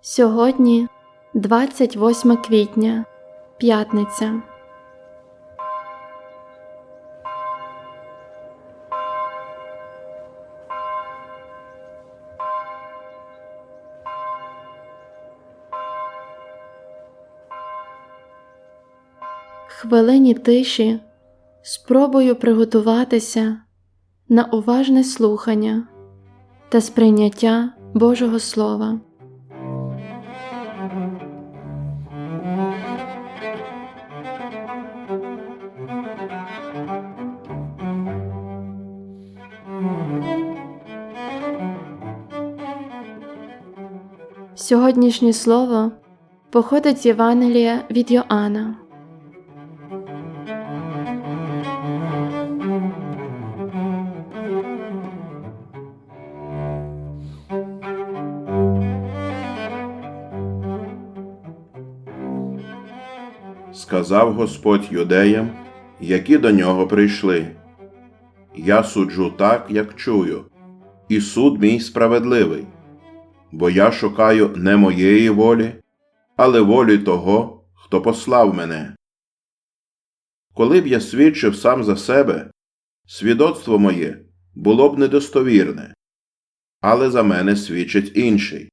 Сьогодні 28 квітня, п'ятниця. Хвилині тиші спробую приготуватися на уважне слухання та сприйняття Божого Слова. Сьогоднішнє слово походить з Євангелія від Йоанна. сказав Господь юдеям, які до нього прийшли. Я суджу так, як чую, і суд мій справедливий, бо я шукаю не моєї волі, але волі того, хто послав мене. Коли б я свідчив сам за себе, свідоцтво моє було б недостовірне, але за мене свідчить інший,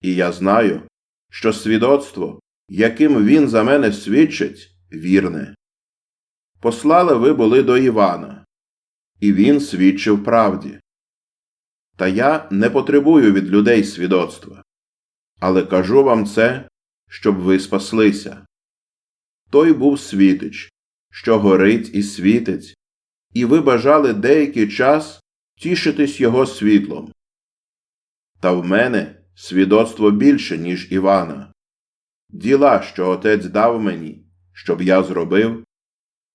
і я знаю, що свідоцтво, яким він за мене свідчить, вірне. Послали ви були до Івана, і він свідчив правді. Та я не потребую від людей свідоцтва, але кажу вам це, щоб ви спаслися. Той був світич, що горить і світить, і ви бажали деякий час тішитись його світлом. Та в мене свідоцтво більше, ніж Івана. Діла, що отець дав мені, щоб я зробив,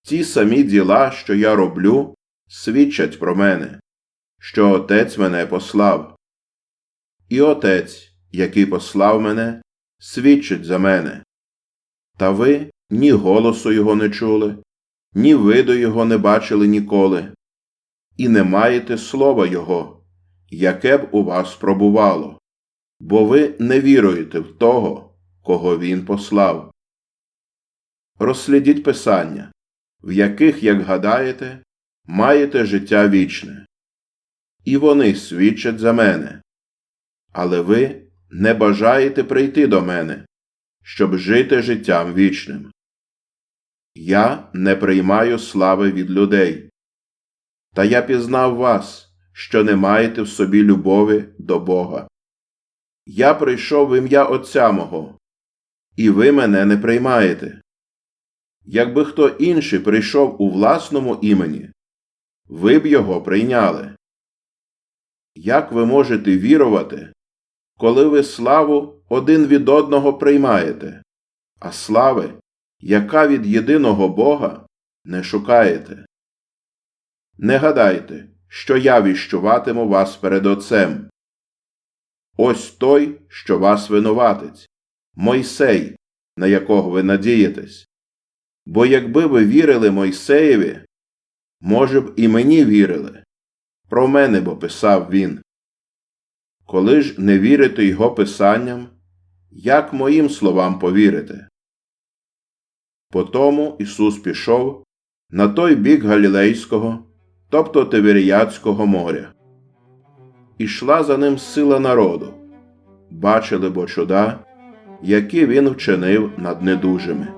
ті самі діла, що я роблю, свідчать про мене, що отець мене послав. І отець, який послав мене, свідчить за мене. Та ви ні голосу його не чули, ні виду його не бачили ніколи, і не маєте слова Його, яке б у вас пробувало, бо ви не віруєте в того, кого він послав. Розслідіть писання, в яких, як гадаєте, маєте життя вічне. І вони свідчать за мене. Але ви не бажаєте прийти до мене, щоб жити життям вічним. Я не приймаю слави від людей. Та я пізнав вас, що не маєте в собі любові до Бога. Я прийшов в ім'я Отця мого, і ви мене не приймаєте. Якби хто інший прийшов у власному імені, ви б його прийняли. Як ви можете вірувати, коли ви славу один від одного приймаєте, а слави, яка від єдиного Бога, не шукаєте? Не гадайте, що я віщуватиму вас перед Отцем. Ось той, що вас винуватить, Мойсей, на якого ви надієтесь. Бо якби ви вірили Мойсеєві, може б і мені вірили. Про мене бо писав він. Коли ж не вірите його писанням, як моїм словам повірите? Потому Ісус пішов на той бік Галілейського, тобто Тиверіяцького моря. Ішла за ним сила народу, бачили бо чуда, які він вчинив над недужими.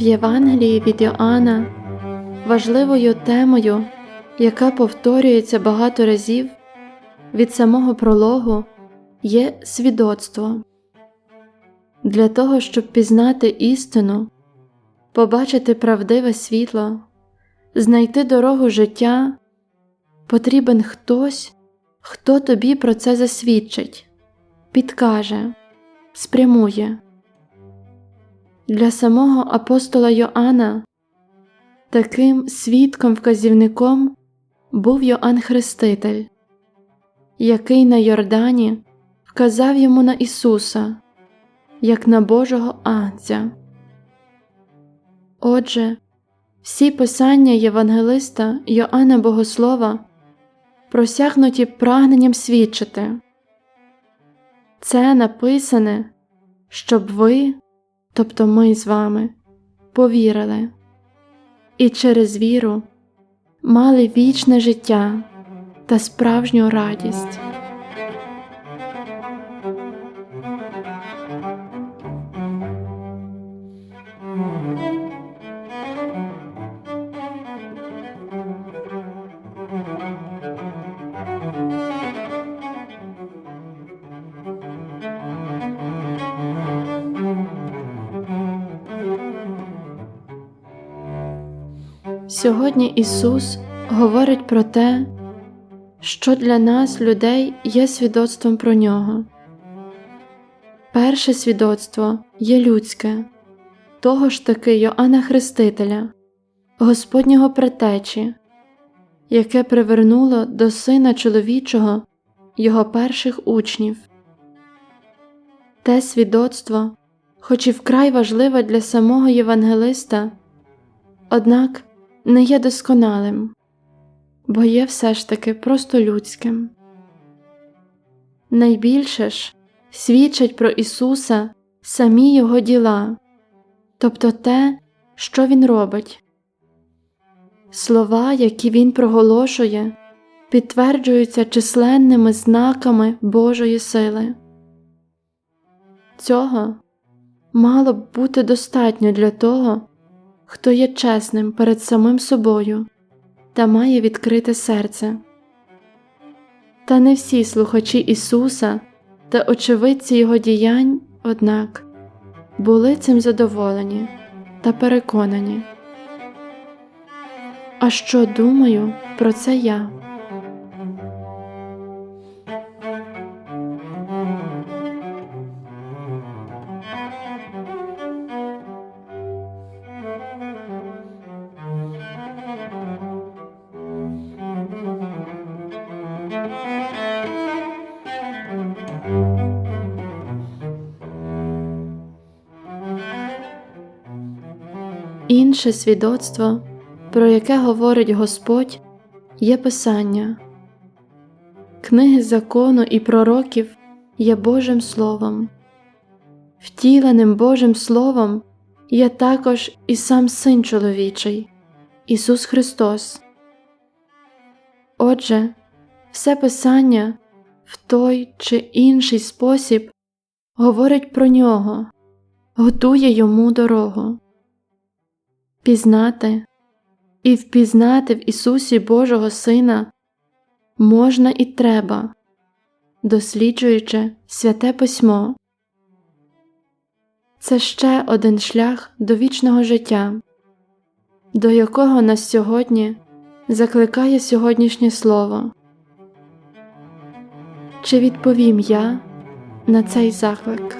В Євангелії від Йоанна важливою темою, яка повторюється багато разів від самого прологу, є свідоцтво. Для того, щоб пізнати істину, побачити правдиве світло, знайти дорогу життя, потрібен хтось, хто тобі про це засвідчить, підкаже, спрямує. Для самого апостола Йоанна Таким свідком-вказівником був Йоанн Хреститель, який на Йордані вказав йому на Ісуса, як на Божого Агнця. Отже, всі писання Євангелиста Йоанна Богослова просягнуті прагненням свідчити. Це написане, щоб ви, тобто ми з вами, повірили і через віру мали вічне життя та справжню радість. Сьогодні Ісус говорить про те, що для нас, людей, є свідоцтвом про Нього. Перше свідоцтво є людське, того ж таки Йоанна Хрестителя, Господнього претечі, яке привернуло до Сина чоловічого його перших учнів. Те свідоцтво, хоч і вкрай важливе для самого Євангелиста, однак не є досконалим, бо є все ж таки просто людським. Найбільше ж свідчать про Ісуса самі Його діла, тобто те, що Він робить. Слова, які Він проголошує, підтверджуються численними знаками Божої сили. Цього мало б бути достатньо для того, хто є чесним перед самим собою та має відкрите серце. Та не всі слухачі Ісуса та очевидці Його діянь, однак, були цим задоволені та переконані. А що думаю про це я? Інше свідоцтво, про яке говорить Господь, є Писання. Книги закону і пророків є Божим Словом. Втіленим Божим Словом є також і сам Син чоловічий, Ісус Христос. Отже, все Писання в той чи інший спосіб говорить про нього, готує йому дорогу. Пізнати і впізнати в Ісусі Божого Сина можна і треба, досліджуючи святе письмо. Це ще один шлях до вічного життя, до якого нас сьогодні закликає сьогоднішнє слово. Чи відповім я на цей заклик?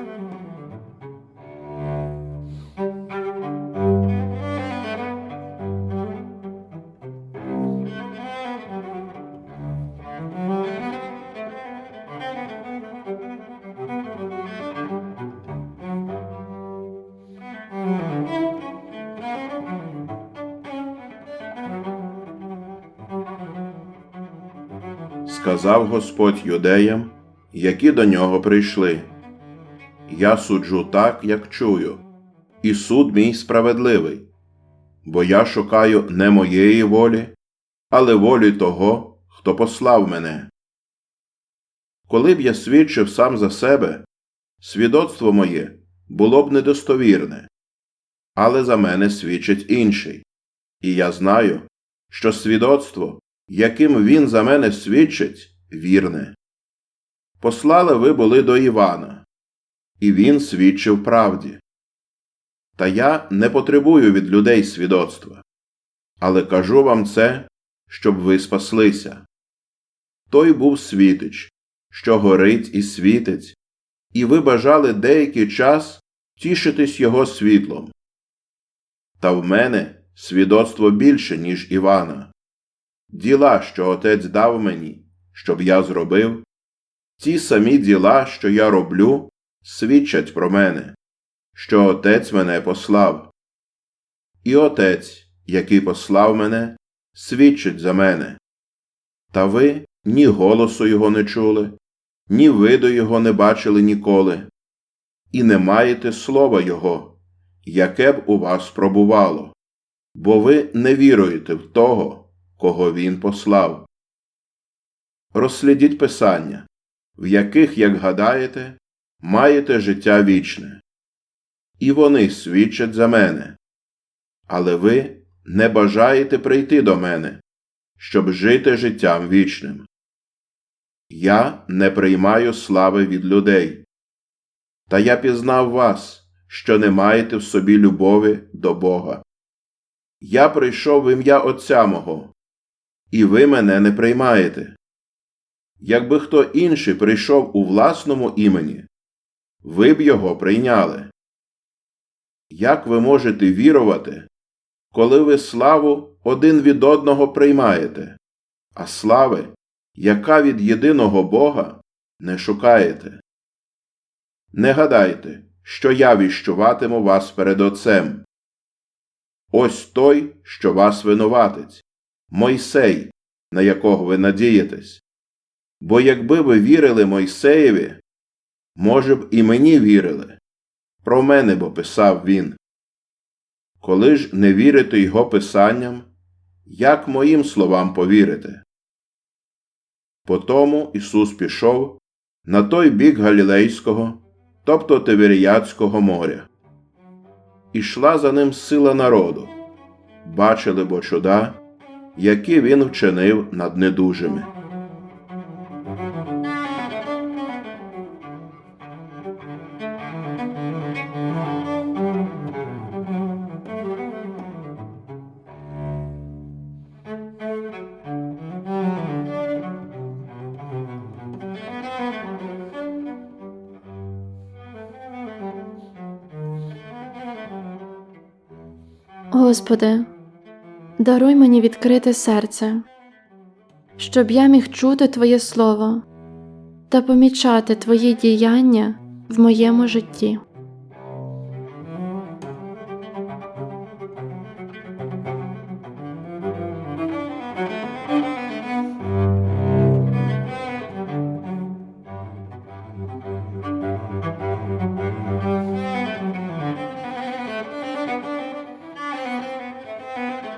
Сказав Господь юдеям, які до нього прийшли. Я суджу так, як чую, і суд мій справедливий, бо я шукаю не моєї волі, але волі того, хто послав мене. Коли б я свідчив сам за себе, свідоцтво моє було б недостовірне, але за мене свідчить інший, і я знаю, що свідоцтво, яким він за мене свідчить, вірне. Послали ви були до Івана, і він свідчив правді. Та я не потребую від людей свідоцтва, але кажу вам це, щоб ви спаслися. Той був світич, що горить і світить, і ви бажали деякий час тішитись його світлом. Та в мене свідоцтво більше, ніж Івана. Діла, що Отець дав мені, щоб я зробив, ті самі діла, що я роблю, свідчать про мене, що Отець мене послав. І Отець, який послав мене, свідчить за мене. Та ви ні голосу його не чули, ні виду його не бачили ніколи, і не маєте слова Його, яке б у вас пробувало, бо ви не віруєте в того, кого Він послав. Розслідіть Писання, в яких, як гадаєте, маєте життя вічне, і вони свідчать за мене, але ви не бажаєте прийти до мене, щоб жити життям вічним. Я не приймаю слави від людей. Та я пізнав вас, що не маєте в собі любові до Бога. Я прийшов в ім'я Отця мого, і ви мене не приймаєте. Якби хто інший прийшов у власному імені, ви б його прийняли. Як ви можете вірувати, коли ви славу один від одного приймаєте, а слави, яка від єдиного Бога, не шукаєте? Не гадайте, що я віщуватиму вас перед Отцем. Ось той, що вас винуватець, Мойсей, на якого ви надієтесь. Бо якби ви вірили Мойсеєві, може б і мені вірили. Про мене бо писав він. Коли ж не вірите його писанням, як моїм словам повірите? Потому Ісус пішов на той бік Галілейського, тобто Тиверіяцького моря. Ішла за ним сила народу, бачили бо чуда, які він вчинив над недужими. Господи, даруй мені відкрите серце, щоб я міг чути Твоє Слово та помічати Твої діяння в моєму житті.